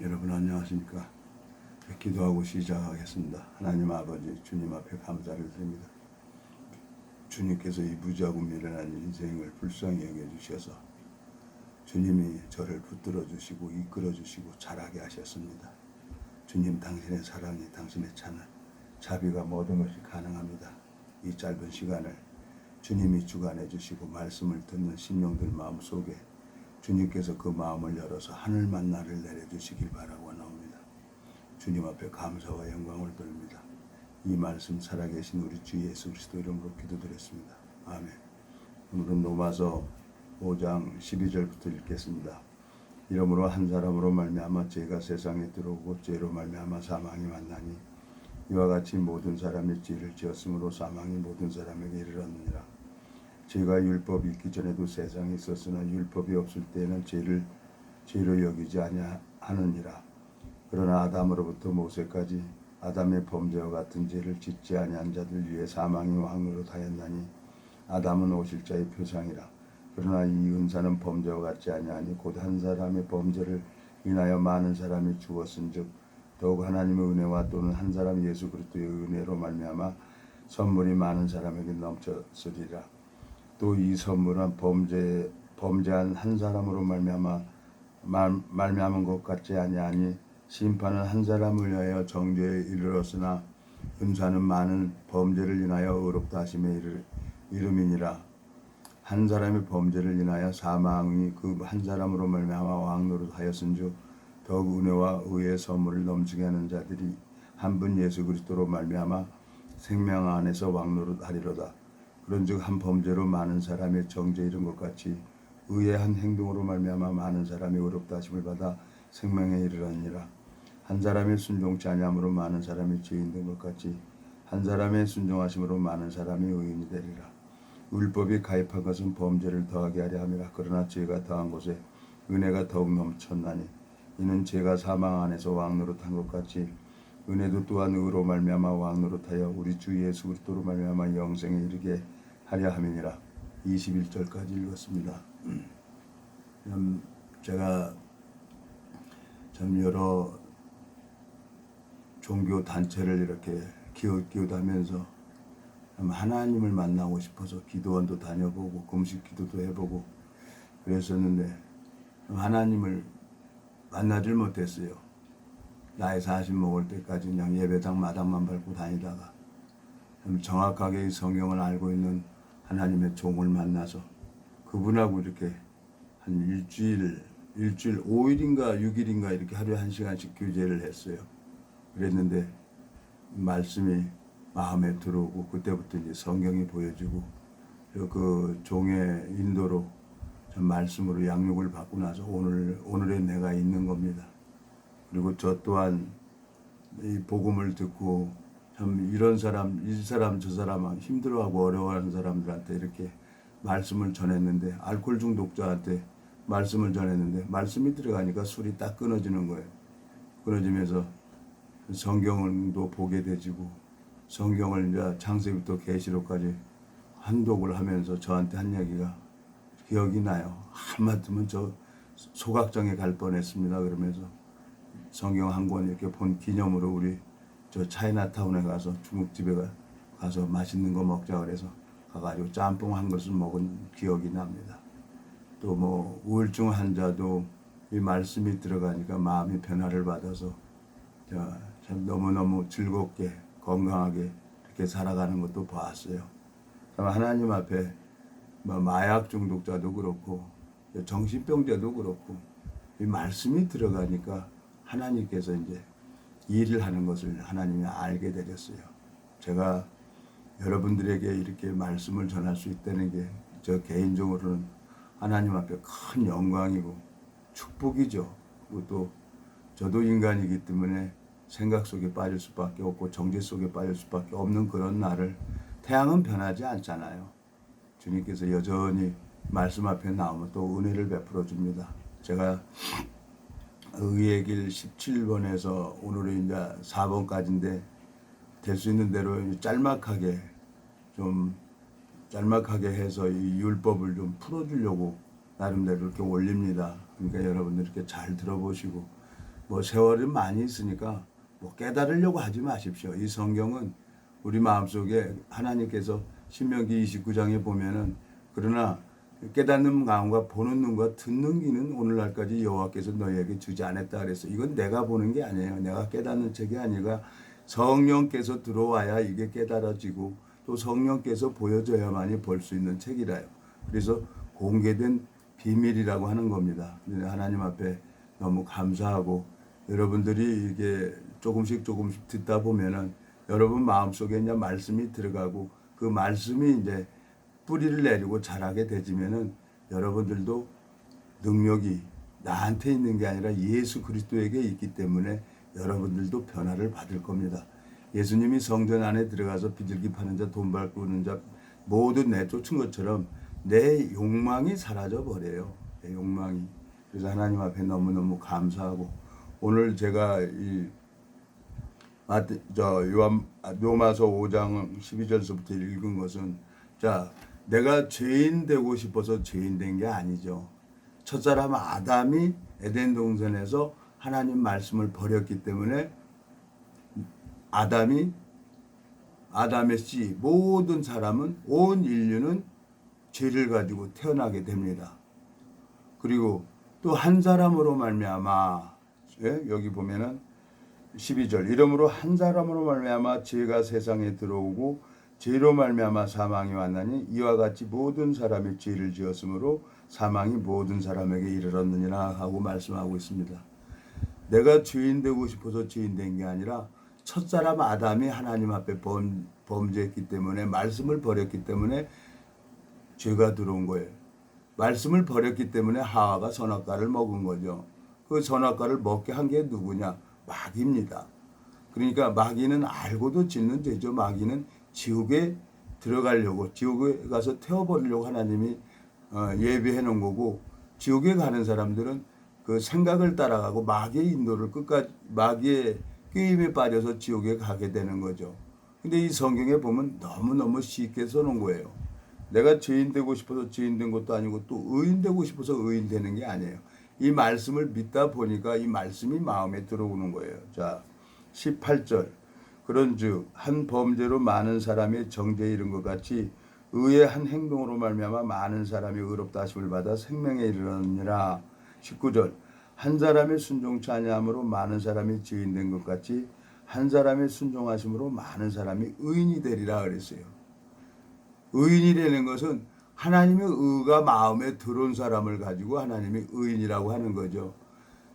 여러분 안녕하십니까? 기도하고 시작하겠습니다. 하나님 아버지 주님 앞에 감사를 드립니다. 주님께서 이 무지하고 미련한 인생을 불쌍히 여겨주셔서 주님이 저를 붙들어 주시고 이끌어 주시고 자라게 하셨습니다. 주님 당신의 사랑이 당신의 차는 자비가 모든 것이 가능합니다. 이 짧은 시간을 주님이 주관해 주시고 말씀을 듣는 심령들 마음 속에 주님께서 그 마음을 열어서 하늘 만나를 내려주시길 바라고 나옵니다. 주님 앞에 감사와 영광을 돌립니다. 이 말씀 살아계신 우리 주 예수 그리스도 이름으로 기도드렸습니다. 아멘. 오늘은 로마서 5장 12절부터 읽겠습니다. 이러므로 한 사람으로 말미암아 죄가 세상에 들어오고 죄로 말미암아 사망이 만나니 이와 같이 모든 사람이 죄를 지었으므로 사망이 모든 사람에게 이르렀느니라. 죄가 율법이 있기 전에도 세상에 있었으나 율법이 없을 때에는 죄를 죄로 여기지 아니하느니라. 그러나 아담으로부터 모세까지 아담의 범죄와 같은 죄를 짓지 아니한 자들 위해 사망이 왕으로 하였나니 아담은 오실 자의 표상이라. 그러나 이 은사는 범죄와 같지 아니하니 곧 한 사람의 범죄를 인하여 많은 사람이 죽었은즉 더욱 하나님의 은혜와 또는 한 사람 예수 그리스도의 은혜로 말미암아 선물이 많은 사람에게 넘쳤으리라. 또 이 선물은 범죄 범죄한 한 사람으로 말미암아 말, 말미암은 것 같지 아니하니 심판은 한 사람을 위하여 정죄에 이르렀으나 은사는 많은 범죄를 인하여 의롭다 하심에 이름이니라. 한 사람의 범죄를 인하여 사망이 그 한 사람으로 말미암아 왕노릇 하였은즉 더욱 은혜와 의의 선물을 넘치게 하는 자들이 한 분 예수 그리스도로 말미암아 생명 안에서 왕노릇 하리로다 그런즉 한 범죄로 많은 사람의 정죄 이른 것 같이 의의 한 행동으로 말미암아 많은 사람이 의롭다 하심을 받아 생명에 이르러니라. 한 사람의 순종치 아니함으로 많은 사람이 죄인 된 것 같이 한 사람의 순종하심으로 많은 사람이 의인이 되리라. 율법이 가입한 것은 범죄를 더하게 하려 함이라. 그러나 죄가 더한 곳에 은혜가 더욱 넘쳤나니 이는 죄가 사망 안에서 왕노릇한 것 같이 은혜도 또한 의로 말미암아 왕노릇하여 우리 주 예수 그리스도로 말미암아 영생에 이르게 하려 함이니라 21절까지 읽었습니다. 음, 제가 참 여러 종교 단체를 이렇게 기웃 기웃하면서 하나님을 만나고 싶어서 기도원도 다녀보고 금식 기도도 해보고 그랬었는데 하나님을 만나질 못했어요. 나이 40 먹을 때까지 그냥 예배당 마당만 밟고 다니다가 정확하게 이 성경을 알고 있는 하나님의 종을 만나서 그분하고 이렇게 한 일주일, 일주일 5일인가 6일인가 이렇게 하루에 한 시간씩 교제를 했어요. 그랬는데 말씀이 마음에 들어오고 그때부터 이제 성경이 보여지고 그 종의 인도로 전 말씀으로 양육을 받고 나서 오늘 오늘의 내가 있는 겁니다. 그리고 저 또한 이 복음을 듣고 참 이런 사람 이 사람 저 사람 힘들어하고 어려워하는 사람들한테 이렇게 말씀을 전했는데 알코올 중독자한테 말씀을 전했는데 말씀이 들어가니까 술이 딱 끊어지는 거예요. 끊어지면서 성경도 보게 되지고 성경을 이제 창세부터 계시록까지 한독을 하면서 저한테 한 얘기가 기억이 나요. 한마디면 저 소각장에 갈 뻔했습니다. 그러면서 성경 한 권 이렇게 본 기념으로 우리 저 차이나타운에 가서 중국집에 가서 맛있는 거 먹자 그래서 가가지고 짬뽕 한 것을 먹은 기억이 납니다. 또 뭐 우울증 환자도 이 말씀이 들어가니까 마음이 변화를 받아서 참 너무너무 즐겁게 건강하게 이렇게 살아가는 것도 보았어요. 하나님 앞에 뭐 마약 중독자도 그렇고 정신병자도 그렇고 이 말씀이 들어가니까 하나님께서 이제 일을 하는 것을 하나님이 알게 되셨어요. 제가 여러분들에게 이렇게 말씀을 전할 수 있다는 게 저 개인적으로는 하나님 앞에 큰 영광이고 축복이죠. 또 저도 인간이기 때문에 생각 속에 빠질 수밖에 없고 정죄 속에 빠질 수밖에 없는 그런 날을 태양은 변하지 않잖아요. 주님께서 여전히 말씀 앞에 나오면 또 은혜를 베풀어 줍니다. 제가 의의 길 17번에서 오늘은 이제 4번까지인데 될 수 있는 대로 짤막하게 좀 짤막하게 해서 이 율법을 좀 풀어주려고 나름대로 이렇게 올립니다. 그러니까 여러분들 이렇게 잘 들어보시고 뭐 세월이 많이 있으니까 뭐 깨달으려고 하지 마십시오. 이 성경은 우리 마음속에 하나님께서 신명기 29장에 보면은 그러나 깨닫는 마음과 보는 눈과 듣는 귀는 오늘날까지 여호와께서 너희에게 주지 않았다 그랬어. 이건 내가 보는 게 아니에요. 내가 깨닫는 책이 아니라 성령께서 들어와야 이게 깨달아지고 또 성령께서 보여줘야만이 볼 수 있는 책이라요. 그래서 공개된 비밀이라고 하는 겁니다. 하나님 앞에 너무 감사하고 여러분들이 이게 조금씩 조금씩 듣다 보면은 여러분 마음속에 이제 말씀이 들어가고 그 말씀이 이제 뿌리를 내리고 자라게 되지면은 여러분들도 능력이 나한테 있는 게 아니라 예수 그리스도에게 있기 때문에 여러분들도 변화를 받을 겁니다. 예수님이 성전 안에 들어가서 비둘기 파는 자, 돈 밟고는 자 모두 내쫓은 것처럼 내 욕망이 사라져 버려요. 내 욕망이. 그래서 하나님 앞에 너무너무 감사하고 오늘 제가 이 마태, 저 요한 아, 로마서 5장 12절서부터 읽은 것은 자 내가 죄인 되고 싶어서 죄인 된 게 아니죠. 첫 사람 아담이 에덴 동산에서 하나님 말씀을 버렸기 때문에 아담이 아담의 씨 모든 사람은 온 인류는 죄를 가지고 태어나게 됩니다. 그리고 또 한 사람으로 말미암아 예? 여기 보면은 12절 이러므로 한 사람으로 말미암아 죄가 세상에 들어오고 죄로 말미암아 사망이 왔나니 이와 같이 모든 사람이 죄를 지었으므로 사망이 모든 사람에게 이르렀느니라 하고 말씀하고 있습니다. 내가 죄인 되고 싶어서 죄인 된 게 아니라 첫 사람 아담이 하나님 앞에 범, 범죄했기 때문에 말씀을 버렸기 때문에 죄가 들어온 거예요. 말씀을 버렸기 때문에 하와가 선악과를 먹은 거죠. 그 선악과를 먹게 한 게 누구냐? 마귀입니다. 그러니까 마귀는 알고도 짓는 죄죠. 마귀는 지옥에 들어가려고 지옥에 가서 태워버리려고 하나님이 어, 예비해 놓은 거고 지옥에 가는 사람들은 그 생각을 따라가고 마귀의 인도를 끝까지 마귀의 게임에 빠져서 지옥에 가게 되는 거죠. 근데 이 성경에 보면 너무너무 쉽게 써놓은 거예요. 내가 죄인 되고 싶어서 죄인 된 것도 아니고 또 의인 되고 싶어서 의인 되는 게 아니에요. 이 말씀을 믿다 보니까 이 말씀이 마음에 들어오는 거예요. 자, 18절. 그런즉 한 범죄로 많은 사람이 정죄에 이른 것 같이 의의 한 행동으로 말미암아 많은 사람이 의롭다 하심을 받아 생명에 이르느니라. 19절. 한 사람이 순종치 아니함으로 많은 사람이 죄인 된 것 같이 한 사람이 순종하심으로 많은 사람이 의인이 되리라 그랬어요. 의인이라는 것은 하나님의 의가 마음에 들어온 사람을 가지고 하나님이 의인이라고 하는 거죠.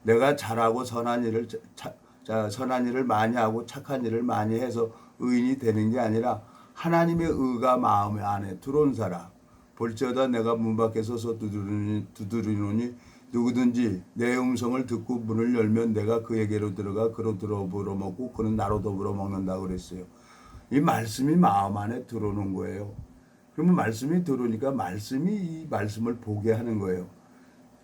내가 잘하고 선한 일을 자, 자, 선한 일을 많이 하고 착한 일을 많이 해서 의인이 되는 게 아니라 하나님의 의가 마음 안에 들어온 사람. 볼지어다 내가 문 밖에 서서 두드리니, 두드리노니 누구든지 내 음성을 듣고 문을 열면 내가 그에게로 들어가 그로 더불어 먹고 그는 나로 더불어 먹는다고 그랬어요. 이 말씀이 마음 안에 들어오는 거예요. 그러면 말씀이 들어오니까 말씀이 이 말씀을 보게 하는 거예요.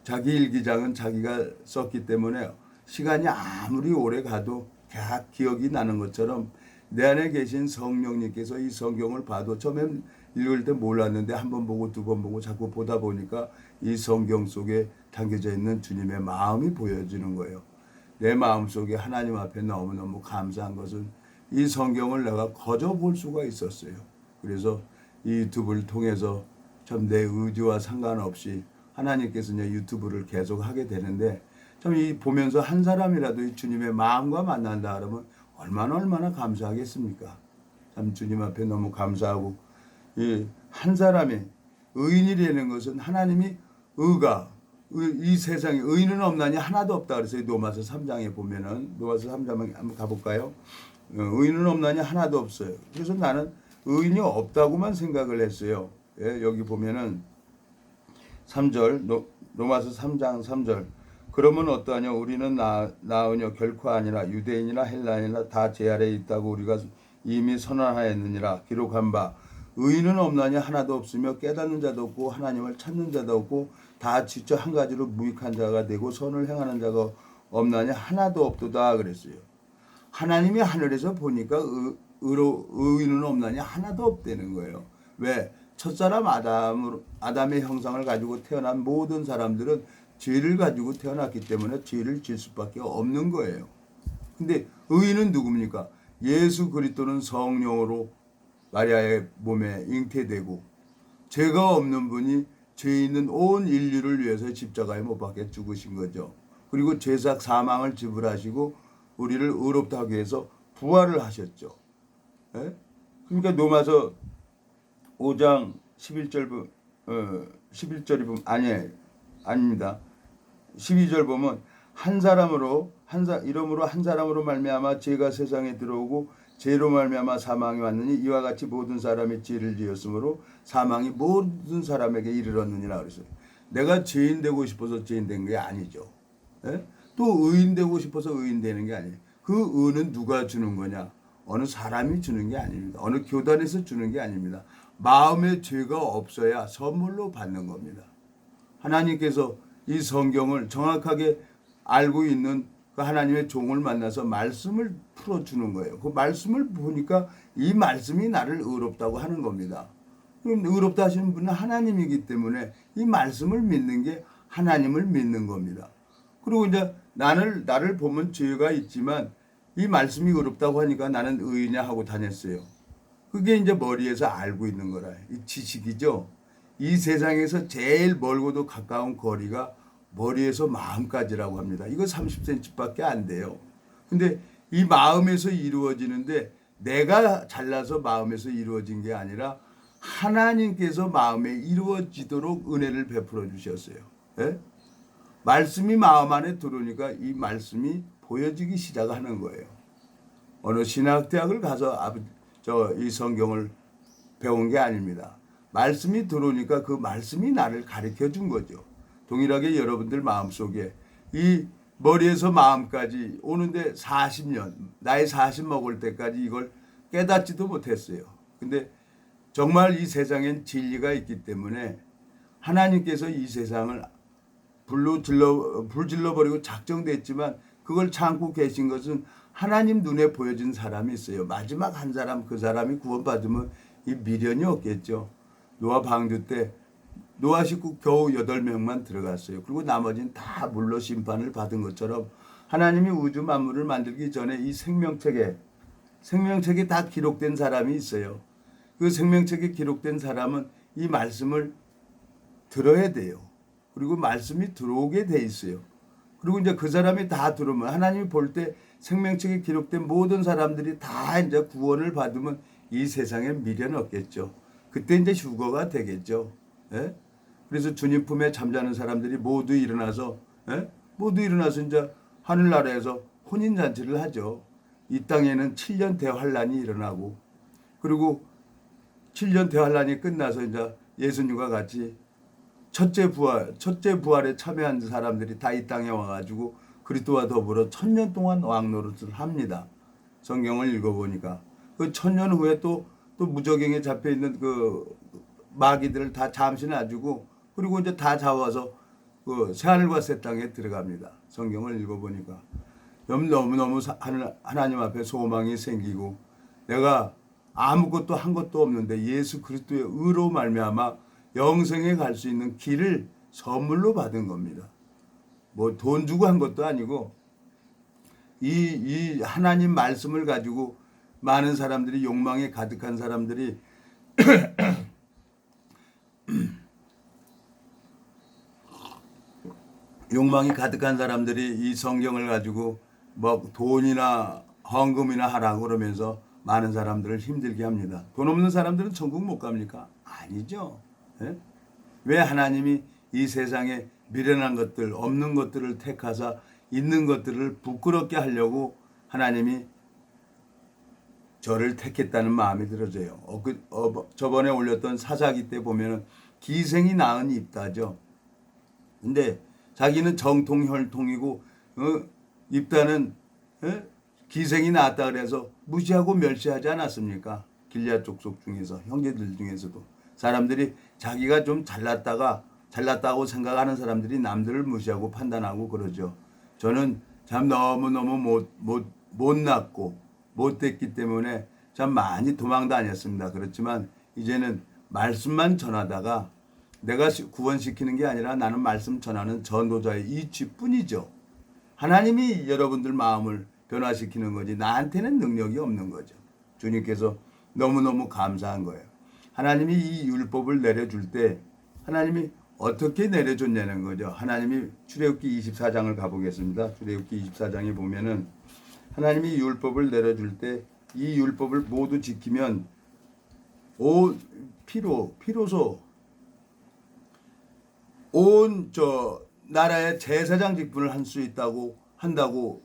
자기 일기장은 자기가 썼기 때문에 시간이 아무리 오래 가도 다 기억이 나는 것처럼 내 안에 계신 성령님께서 이 성경을 봐도 처음엔 읽을 때 몰랐는데 한 번 보고 두 번 보고 자꾸 보다 보니까 이 성경 속에 담겨져 있는 주님의 마음이 보여지는 거예요. 내 마음 속에 하나님 앞에 너무너무 감사한 것은 이 성경을 내가 거저 볼 수가 있었어요. 그래서 이 유튜브를 통해서 참 내 의지와 상관없이 하나님께서 이제 유튜브를 계속 하게 되는데 참 이 보면서 한 사람이라도 이 주님의 마음과 만난다 그러면 얼마나 얼마나 감사하겠습니까? 참 주님 앞에 너무 감사하고 이 한 사람이 의인이라는 것은 하나님이 의가 의- 이 세상에 의인은 없나니 하나도 없다 그래서 노마서 3장에 보면은 노마서 3장에 한번 가볼까요? 어, 의인은 없나니 하나도 없어요. 그래서 나는 의인이 없다고만 생각을 했어요. 예, 여기 보면은 3절 노, 로마서 3장 3절 그러면 어떠하냐 우리는 나, 나으냐 결코 아니라 유대인이나 헬라인이나 다 제 아래에 있다고 우리가 이미 선언하였느니라 기록한 바 의인은 없나니 하나도 없으며 깨닫는 자도 없고 하나님을 찾는 자도 없고 다 지쳐 한 가지로 무익한 자가 되고 선을 행하는 자가 없나니 하나도 없도다 그랬어요. 하나님이 하늘에서 보니까 의, 의로, 의인은 없나니 하나도 없다는 거예요. 왜? 첫사람 아담으로, 아담의 형상을 가지고 태어난 모든 사람들은 죄를 가지고 태어났기 때문에 죄를 질 수밖에 없는 거예요. 근데 의인은 누굽니까? 예수 그리스도는 성령으로 마리아의 몸에 잉태되고 죄가 없는 분이 죄 있는 온 인류를 위해서 십자가에 못 박혀 죽으신 거죠. 그리고 죄삭 사망을 지불하시고 우리를 의롭다 하기 위해서 부활을 하셨죠. 예? 그러니까 로마서 5장 11절 보 어, 11절이 보면 아니 아닙니다. 12절 보면 한 사람으로 한 사 이름으로 한 사람으로 말미암아 죄가 세상에 들어오고 죄로 말미암아 사망이 왔느니 이와 같이 모든 사람이 죄를 지었으므로 사망이 모든 사람에게 이르렀느니라 그랬어요. 내가 죄인 되고 싶어서 죄인 된 게 아니죠. 예? 또 의인 되고 싶어서 의인 되는 게 아니에요. 그 의는 누가 주는 거냐? 어느 사람이 주는 게 아닙니다. 어느 교단에서 주는 게 아닙니다. 마음에 죄가 없어야 선물로 받는 겁니다. 하나님께서 이 성경을 정확하게 알고 있는 그 하나님의 종을 만나서 말씀을 풀어주는 거예요. 그 말씀을 보니까 이 말씀이 나를 의롭다고 하는 겁니다. 의롭다 하시는 분은 하나님이기 때문에 이 말씀을 믿는 게 하나님을 믿는 겁니다. 그리고 이제 나를 나를 보면 죄가 있지만 이 말씀이 의롭다고 하니까 나는 의인이냐 하고 다녔어요. 그게 이제 머리에서 알고 있는 거라. 이 지식이죠. 이 세상에서 제일 멀고도 가까운 거리가 머리에서 마음까지라고 합니다. 이거 30cm밖에 안 돼요. 근데 이 마음에서 이루어지는데 내가 잘나서 마음에서 이루어진 게 아니라 하나님께서 마음에 이루어지도록 은혜를 베풀어 주셨어요. 예? 말씀이 마음 안에 들어오니까 이 말씀이 보여지기 시작하는 거예요. 어느 신학대학을 가서 아버 저이 성경을 배운 게 아닙니다. 말씀이 들어오니까 그 말씀이 나를 가르쳐 준 거죠. 동일하게 여러분들 마음속에 이 머리에서 마음까지 오는데 40년, 나이 40 먹을 때까지 이걸 깨닫지도 못했어요. 근데 정말 이 세상엔 진리가 있기 때문에 하나님께서 이 세상을 불로 질러 불질러 버리고 작정됐지만 그걸 참고 계신 것은 하나님 눈에 보여진 사람이 있어요. 마지막 한 사람 그 사람이 구원받으면 이 미련이 없겠죠. 노아 방주 때 노아 식구 겨우 여덟 명만 들어갔어요. 그리고 나머지는 다 물로 심판을 받은 것처럼 하나님이 우주 만물을 만들기 전에 이 생명책에 생명책에 다 기록된 사람이 있어요. 그 생명책에 기록된 사람은 이 말씀을 들어야 돼요. 그리고 말씀이 들어오게 돼 있어요. 그리고 이제 그 사람이 다 들으면 하나님이 볼 때 생명책에 기록된 모든 사람들이 다 이제 구원을 받으면 이 세상에 미련 없겠죠. 그때 이제 휴거가 되겠죠. 예? 그래서 주님 품에 잠자는 사람들이 모두 일어나서 예? 모두 일어나서 이제 하늘나라에서 혼인 잔치를 하죠. 이 땅에는 7년 대환란이 일어나고 그리고 7년 대환란이 끝나서 이제 예수님과 같이 첫째 부활, 첫째 부활에 참여한 사람들이 다 이 땅에 와가지고 그리스도와 더불어 천년 동안 왕 노릇을 합니다. 성경을 읽어보니까 그 천년 후에 또 또 무적행에 잡혀 있는 그 마귀들을 다 잠시 놔주고 그리고 이제 다 잡아서 그 새하늘과 새 땅에 들어갑니다. 성경을 읽어보니까 너무 너무 하나님 앞에 소망이 생기고 내가 아무것도 한 것도 없는데 예수 그리스도의 의로 말미암아 영생에 갈 수 있는 길을 선물로 받은 겁니다. 뭐 돈 주고 한 것도 아니고 이, 이 하나님 말씀을 가지고 많은 사람들이 욕망에 가득한 사람들이 욕망이 가득한 사람들이 이 성경을 가지고 뭐 돈이나 헌금이나 하라고 그러면서 많은 사람들을 힘들게 합니다. 돈 없는 사람들은 천국 못 갑니까? 아니죠. 예? 왜 하나님이 이 세상에 미련한 것들, 없는 것들을 택하사 있는 것들을 부끄럽게 하려고 하나님이 저를 택했다는 마음이 들어져요. 어, 그, 어, 저번에 올렸던 사사기 때 보면은 기생이 낳은 입다죠. 근데 자기는 정통 혈통이고 어, 입다는 어? 기생이 낳았다 그래서 무시하고 멸시하지 않았습니까? 길리아 족속 중에서 형제들 중에서도 사람들이 자기가 좀 잘났다가 잘났다고 생각하는 사람들이 남들을 무시하고 판단하고 그러죠. 저는 참 너무너무 못, 못, 못났고 못됐기 때문에 참 많이 도망 다녔습니다. 그렇지만 이제는 말씀만 전하다가 내가 시- 구원시키는 게 아니라 나는 말씀 전하는 전도자의 이치뿐이죠. 하나님이 여러분들 마음을 변화시키는 거지 나한테는 능력이 없는 거죠. 주님께서 너무너무 감사한 거예요. 하나님이 이 율법을 내려줄 때 하나님이 어떻게 내려줬냐는 거죠. 하나님이 출애굽기 24장을 가보겠습니다. 출애굽기 24장에 보면은 하나님이 율법을 내려줄 때 이 율법을 모두 지키면 오 피로 피로소 온 저 나라의 제사장 직분을 할 수 있다고 한다고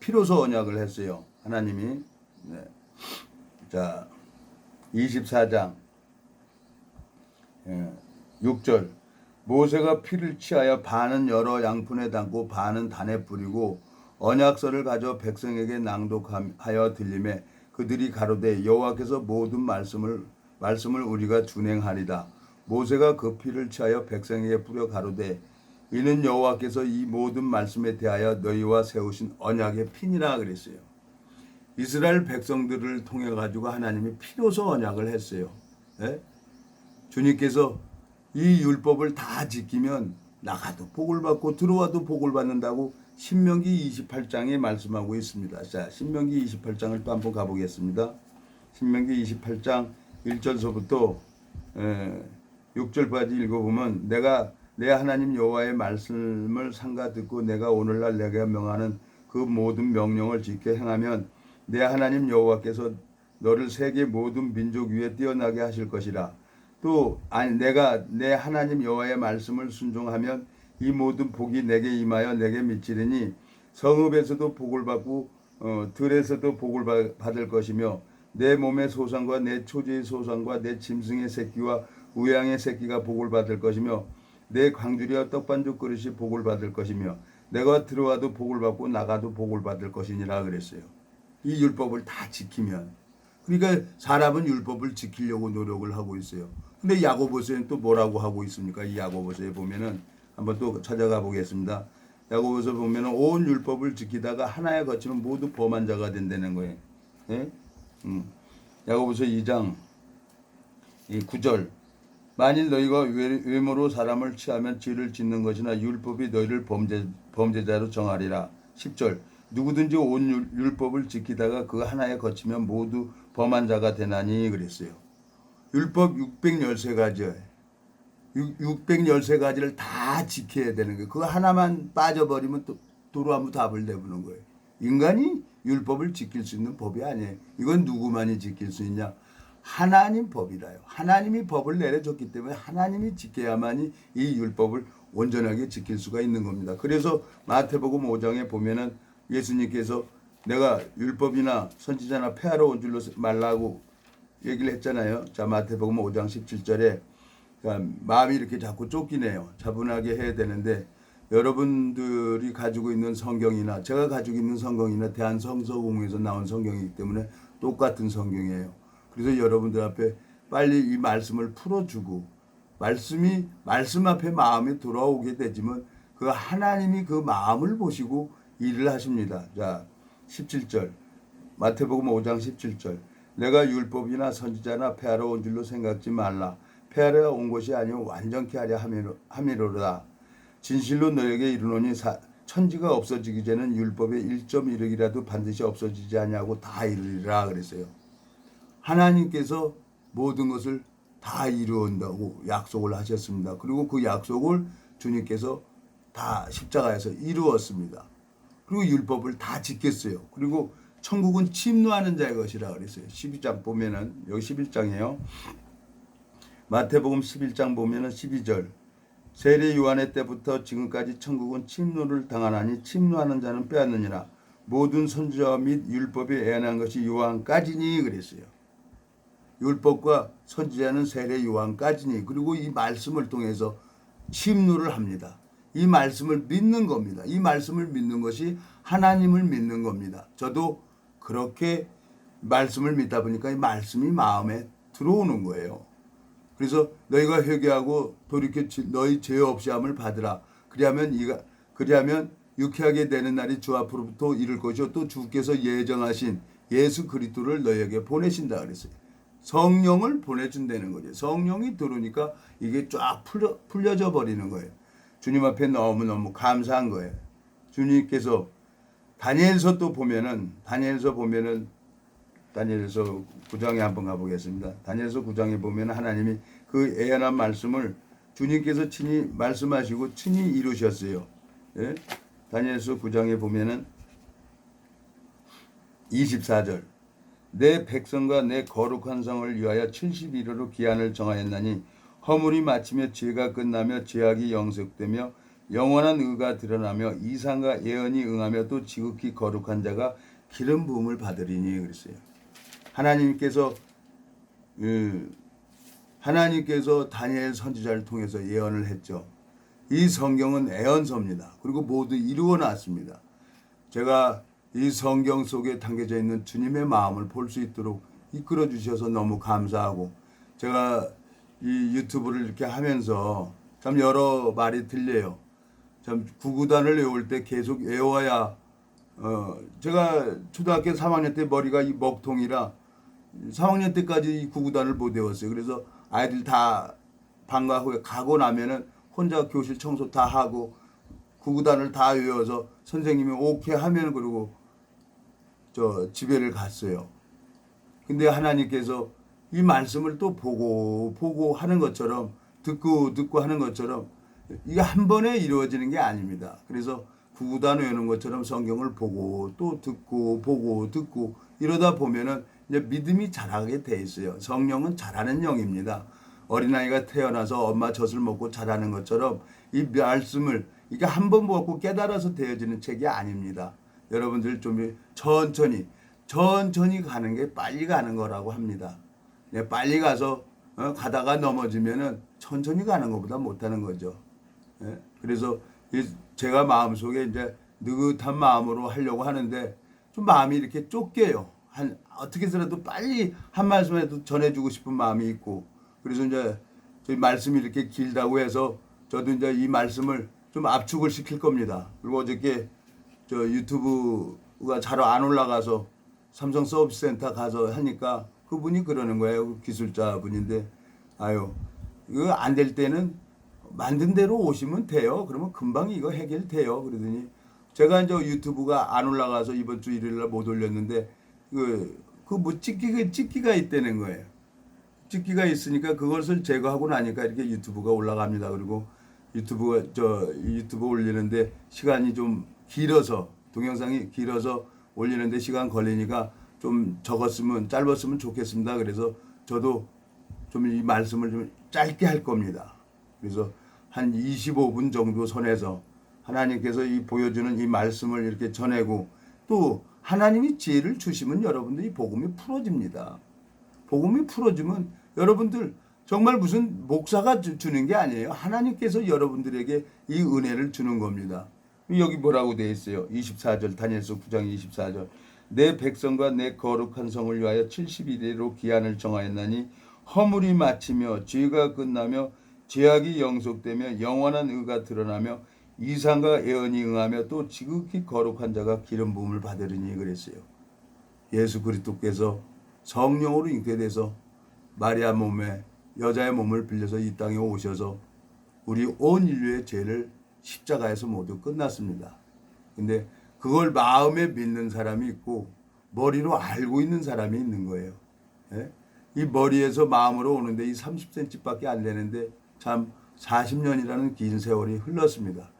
피로소 언약을 했어요. 하나님이 네. 자 24장 예, 6절 모세가 피를 취하여 반은 여러 양푼에 담고 반은 단에 뿌리고 언약서를 가져 백성에게 낭독하여 들림에 그들이 가로되 여호와께서 모든 말씀을 말씀을 우리가 준행하리다 모세가 그 피를 취하여 백성에게 뿌려 가로되 이는 여호와께서 이 모든 말씀에 대하여 너희와 세우신 언약의 피니라 그랬어요. 이스라엘 백성들을 통해 가지고 하나님이 피로서 언약을 했어요. 예? 주님께서 이 율법을 다 지키면 나가도 복을 받고 들어와도 복을 받는다고 신명기 28장에 말씀하고 있습니다. 자, 신명기 28장을 또 한번 가보겠습니다. 신명기 28장 1절서부터 6절까지 읽어보면 내가 내 하나님 여호와의 말씀을 삼가 듣고 내가 오늘날 내가 명하는 그 모든 명령을 지켜 행하면 내 하나님 여호와께서 너를 세계 모든 민족 위에 뛰어나게 하실 것이라. 또 아니 내가 내 하나님 여호와의 말씀을 순종하면 이 모든 복이 내게 임하여 내게 미치리니 성읍에서도 복을 받고 어, 들에서도 복을 받- 받을 것이며 내 몸의 소상과 내 초지의 소상과 내 짐승의 새끼와 우양의 새끼가 복을 받을 것이며 내 광주리와 떡반죽 그릇이 복을 받을 것이며 내가 들어와도 복을 받고 나가도 복을 받을 것이니라 그랬어요. 이 율법을 다 지키면 그러니까 사람은 율법을 지키려고 노력을 하고 있어요. 근데 야고보서에는 또 뭐라고 하고 있습니까? 이 야고보서에 보면은 한번 또 찾아가 보겠습니다. 야고보서 보면은 온 율법을 지키다가 하나에 거치면 모두 범한 자가 된다는 거예요. 예? 음. 야고보서 2장 이 9절 만일 너희가 외- 외모로 사람을 취하면 죄를 짓는 것이나 율법이 너희를 범죄 범죄자로 정하리라. 10절 누구든지 온 율- 율법을 지키다가 그 하나에 거치면 모두 범한 자가 되나니 그랬어요. 율법 613가지 613가지를 다 지켜야 되는 거예요. 그거 하나만 빠져버리면 또 도로하면 답을 내보는 거예요. 인간이 율법을 지킬 수 있는 법이 아니에요. 이건 누구만이 지킬 수 있냐? 하나님 법이라요. 하나님이 법을 내려줬기 때문에 하나님이 지켜야만이 이 율법을 온전하게 지킬 수가 있는 겁니다. 그래서 마태복음 5장에 보면은 예수님께서 내가 율법이나 선지자나 폐하러 온 줄로 말라고 얘기를 했잖아요. 자 마태복음 5장 17절에 그러니까 마음이 이렇게 자꾸 쫓기네요. 차분하게 해야 되는데 여러분들이 가지고 있는 성경이나 제가 가지고 있는 성경이나 대한성서공회에서 나온 성경이기 때문에 똑같은 성경이에요. 그래서 여러분들 앞에 빨리 이 말씀을 풀어주고 말씀이 말씀 앞에 마음이 돌아오게 되지만 그 하나님이 그 마음을 보시고 일을 하십니다. 자 17절 마태복음 5장 17절 내가 율법이나 선지자나 폐하러 온 줄로 생각지 말라 폐하러 온 것이 아니오 완전케 하려 함이로, 함이로다 진실로 너에게 이르노니 사, 천지가 없어지기 전엔 율법의 1.1획이라도 반드시 없어지지 아니하고 다 이르리라 그랬어요 하나님께서 모든 것을 다 이루온다고 약속을 하셨습니다 그리고 그 약속을 주님께서 다 십자가에서 이루었습니다 그리고 율법을 다 지켰어요. 그리고 천국은 침노하는 자의 것이라 그랬어요. 12장 보면은 여기 11장이에요. 마태복음 11장 보면은 12절 세례 요한의 때부터 지금까지 천국은 침노를 당하나니 침노하는 자는 빼앗느니라 모든 선지자 및 율법이 애언한 것이 요한까지니 그랬어요. 율법과 선지자는 세례 요한까지니 그리고 이 말씀을 통해서 침노를 합니다. 이 말씀을 믿는 겁니다. 이 말씀을 믿는 것이 하나님을 믿는 겁니다. 저도 그렇게 말씀을 믿다 보니까 이 말씀이 마음에 들어오는 거예요. 그래서 너희가 회개하고 돌이켜 지- 너희 죄 없이 함을 받으라. 그리하면 이가 그리하면 유쾌하게 되는 날이 주 앞으로부터 이를 것이요 또 주께서 예정하신 예수 그리스도를 너희에게 보내신다 그랬어요. 성령을 보내준다는 거죠. 성령이 들어오니까 이게 쫙 풀려, 풀려져 버리는 거예요. 주님 앞에 너무너무 감사한 거예요. 주님께서 다니엘서 또 보면은 다니엘서 보면은 다니엘서 9장에 한번 가보겠습니다. 다니엘서 9장에 보면 하나님이 그 애연한 말씀을 주님께서 친히 말씀하시고 친히 이루셨어요. 예? 다니엘서 9장에 보면은 24절 내 백성과 내 거룩한 성을 위하여 70일으로 기한을 정하였나니 허물이 마치며 죄가 끝나며 죄악이 영속되며 영원한 의가 드러나며 이상과 예언이 응하며 또 지극히 거룩한 자가 기름 부음을 받으리니 그랬어요. 하나님께서 그 하나님께서 다니엘 선지자를 통해서 예언을 했죠. 이 성경은 애언서입니다. 그리고 모두 이루어 놨습니다. 제가 이 성경 속에 담겨져 있는 주님의 마음을 볼 수 있도록 이끌어 주셔서 너무 감사하고 제가 이 유튜브를 이렇게 하면서 참 여러 말이 들려요. 참 구구단을 외울 때 계속 외워야 어 제가 초등학교 3학년 때 머리가 이 먹통이라 3학년 때까지 이 구구단을 못 외웠어요. 그래서 아이들 다 방과 후에 가고 나면은 혼자 교실 청소 다 하고 구구단을 다 외워서 선생님이 오케이 하면 그러고 저 집에를 갔어요. 근데 하나님께서 이 말씀을 또 보고 보고 하는 것처럼 듣고 듣고 하는 것처럼 이게 한 번에 이루어지는 게 아닙니다. 그래서 구구단 외우는 것처럼 성경을 보고 또 듣고 보고 듣고 이러다 보면은 이제 믿음이 자라게 돼 있어요. 성령은 자라는 영입니다. 어린아이가 태어나서 엄마 젖을 먹고 자라는 것처럼 이 말씀을 이게 한 번 먹고 깨달아서 되어지는 책이 아닙니다. 여러분들 좀 천천히 천천히 가는 게 빨리 가는 거라고 합니다. 네, 빨리 가서 어, 가다가 넘어지면은 천천히 가는 것보다 못하는 거죠. 예? 그래서 이 제가 마음속에 이제 느긋한 마음으로 하려고 하는데 좀 마음이 이렇게 쫓겨요. 한 어떻게 해서라도 빨리 한 말씀이라도 전해주고 싶은 마음이 있고 그래서 이제 저희 말씀이 이렇게 길다고 해서 저도 이제 이 말씀을 좀 압축을 시킬 겁니다. 그리고 어저께 저 유튜브가 잘 안 올라가서 삼성 서비스 센터 가서 하니까 그분이 그러는 거예요. 그 기술자 분인데 아유 이거 안 될 때는 만든 대로 오시면 돼요. 그러면 금방 이거 해결돼요. 그러더니 제가 이제 유튜브가 안 올라가서 이번 주 일요일 날 못 올렸는데 그 그뭐 찍기가 찍기가 있다는 거예요. 찍기가 있으니까 그것을 제거하고 나니까 이렇게 유튜브가 올라갑니다. 그리고 유튜브가 저 유튜브 올리는데 시간이 좀 길어서 동영상이 길어서 올리는데 시간 걸리니까 좀 적었으면 짧았으면 좋겠습니다. 그래서 저도 좀 이 말씀을 좀 짧게 할 겁니다. 그래서 한 25분 정도 선에서 하나님께서 이 보여주는 이 말씀을 이렇게 전하고 또 하나님이 지혜를 주시면 여러분들이 복음이 풀어집니다. 복음이 풀어지면 여러분들 정말 무슨 목사가 주- 주는 게 아니에요. 하나님께서 여러분들에게 이 은혜를 주는 겁니다. 여기 뭐라고 되어 있어요? 24절 다니엘서 9장 24절 내 백성과 내 거룩한 성을 위하여 70일로 기한을 정하였나니 허물이 마치며 죄가 끝나며 죄악이 영속되며 영원한 의가 드러나며 이상과 예언이 응하며 또 지극히 거룩한 자가 기름 부음을 받으리니 그랬어요. 예수 그리스도께서 성령으로 잉태돼서 마리아 몸에 여자의 몸을 빌려서 이 땅에 오셔서 우리 온 인류의 죄를 십자가에서 모두 끝났습니다. 근데 그걸 마음에 믿는 사람이 있고 머리로 알고 있는 사람이 있는 거예요. 예? 이 머리에서 마음으로 오는데 이 30cm밖에 안 되는데 참 40년이라는 긴 세월이 흘렀습니다.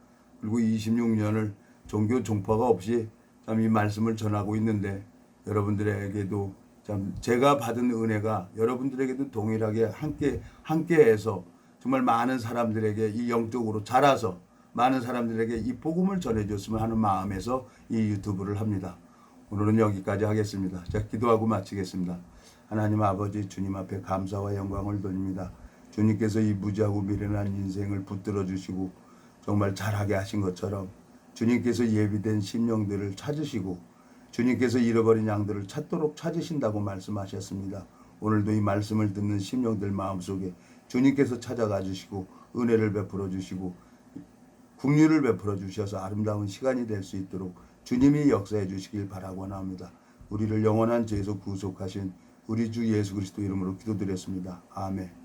그리고 26년을 종교 종파가 없이 참 이 말씀을 전하고 있는데 여러분들에게도 참 제가 받은 은혜가 여러분들에게도 동일하게 함께 함께해서 정말 많은 사람들에게 이 영적으로 자라서 많은 사람들에게 이 복음을 전해줬으면 하는 마음에서 이 유튜브를 합니다. 오늘은 여기까지 하겠습니다. 자 기도하고 마치겠습니다. 하나님 아버지 주님 앞에 감사와 영광을 돌립니다. 주님께서 이 무지하고 미련한 인생을 붙들어 주시고 정말 잘하게 하신 것처럼 주님께서 예비된 심령들을 찾으시고 주님께서 잃어버린 양들을 찾도록 찾으신다고 말씀하셨습니다. 오늘도 이 말씀을 듣는 심령들 마음속에 주님께서 찾아가 주시고 은혜를 베풀어 주시고 국류를 베풀어 주셔서 아름다운 시간이 될 수 있도록 주님이 역사해 주시길 바라고 합니다. 우리를 영원한 죄에서 구속하신 우리 주 예수 그리스도 이름으로 기도드렸습니다. 아멘.